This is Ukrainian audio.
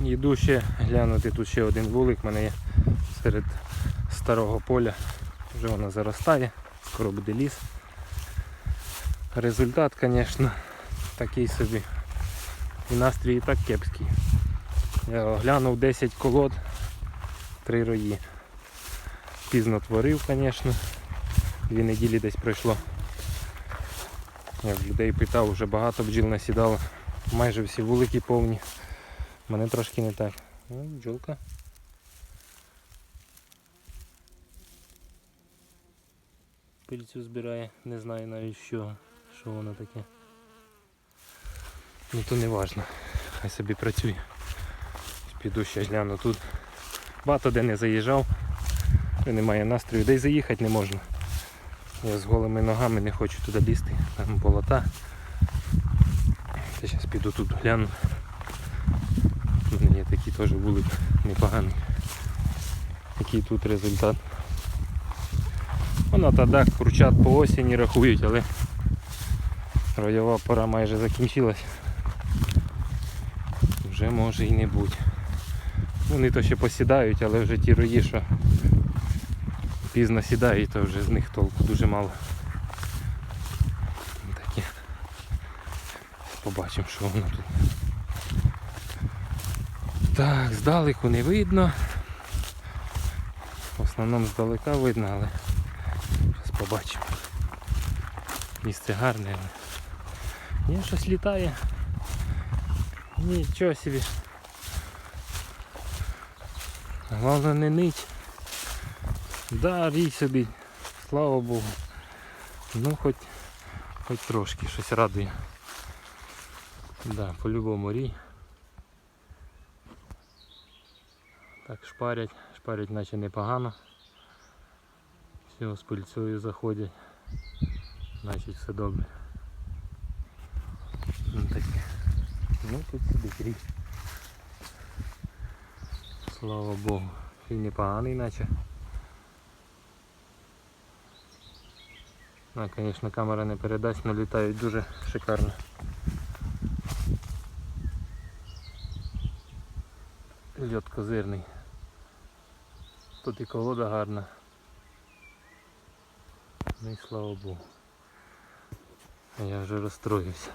Йду ще глянути, тут ще один вулик в мене є серед старого поля. Вже воно заростає, скоро буде ліс. Результат, звісно, такий собі. І настрій і так кепський. Я оглянув 10 колод, 3 рої. Пізно творив, звісно. Дві неділі десь пройшло. Я в людей питав, вже багато бджіл насідало. Майже всі вулики повні. Мене трошки не так. Ну, бджолка. Пильцю збирає, не знаю навіть що, що воно таке. Ну то не важно. Хай собі працює. Піду ще гляну тут. Багато де не заїжджав. Немає настрою, де й заїхати не можна. Я з голими ногами не хочу туди лізти. Там болота. Я зараз піду тут гляну. Такий теж вулик непоганий. Який тут результат. Воно тоді кручат по осені рахують, але ройова пора майже закінчилась. Вже може і не бути. Вони то ще посідають, але вже ті рої, що пізно сідають, то вже з них толку дуже мало. Такі. Побачимо, що воно тут. Так, здалеку не видно. В основному здалека видно, але зараз побачимо. Місце гарне, але ні, щось літає. Нічого собі. Головне не нить. Да, рій собі, слава Богу. Ну хоч, хоч трошки щось радує. Да, по-любому рій. Так шпарять, шпарять наче непогано. Все, з пильцею заходять. Значить все добре. Ну, таке. ну тут сидить рій. Слава Богу. І непоганий наче. А, звісно, камера не передасть, але літають дуже шикарно. Льот козирний. Тут і колода гарна. Ну і слава Богу. Я вже розстроївся.